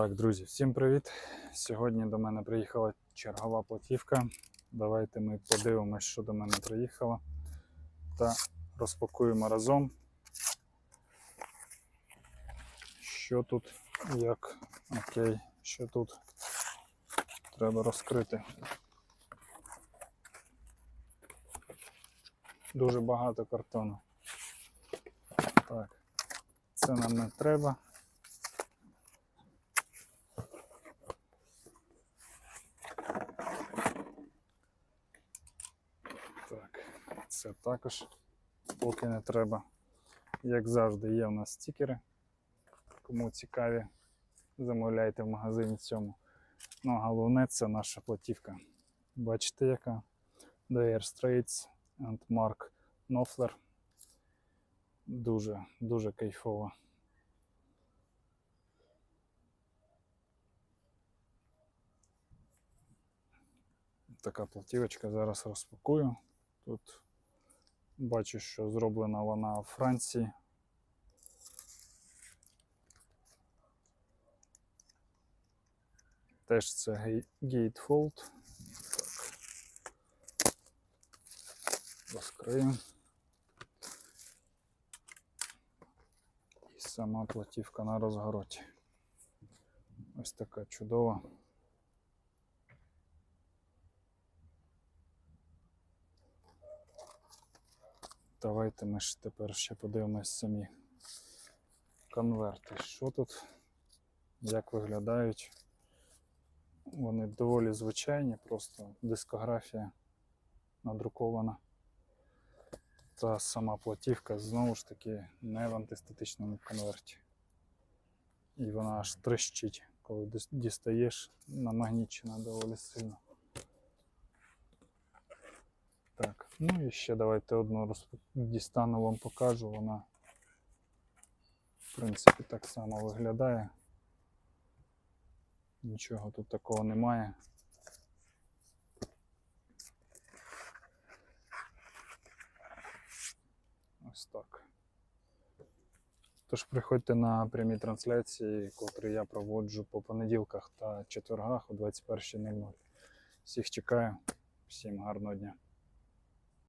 Так, друзі, всім привіт! Сьогодні до мене приїхала чергова платівка. Давайте ми подивимось, що до мене приїхало. Та розпакуємо разом. Що тут, як, окей, що тут треба розкрити. Дуже багато картону. Так, це нам не треба. Так, це також поки не треба. Як завжди, є у нас стікери. Кому цікаві, замовляйте в магазині цьому. Ну, головне це наша платівка. Бачите, яка? Dire Straits and Mark Knopfler. Дуже, дуже кайфова. Така платівочка зараз розпакую. Тут бачу, що зроблена вона у Франції. Теж це гей- Gatefold. Так. І сама платівка на розгороті. Ось така чудова. Давайте ми ж тепер ще подивимось самі конверти. Що тут, як виглядають. Вони доволі звичайні, просто дискографія надрукована. Та сама платівка знову ж таки не в антистатичному конверті. І вона аж трещить, коли дістаєш намагнічена доволі сильно. Так, ну і ще давайте одну розп... дістану вам покажу. Вона, в принципі, так само виглядає. Нічого тут такого немає. Ось так. Тож приходьте на прямі трансляції, котрі я проводжу по понеділках та четвергах о 21.00. Всіх чекаю, всім гарного дня.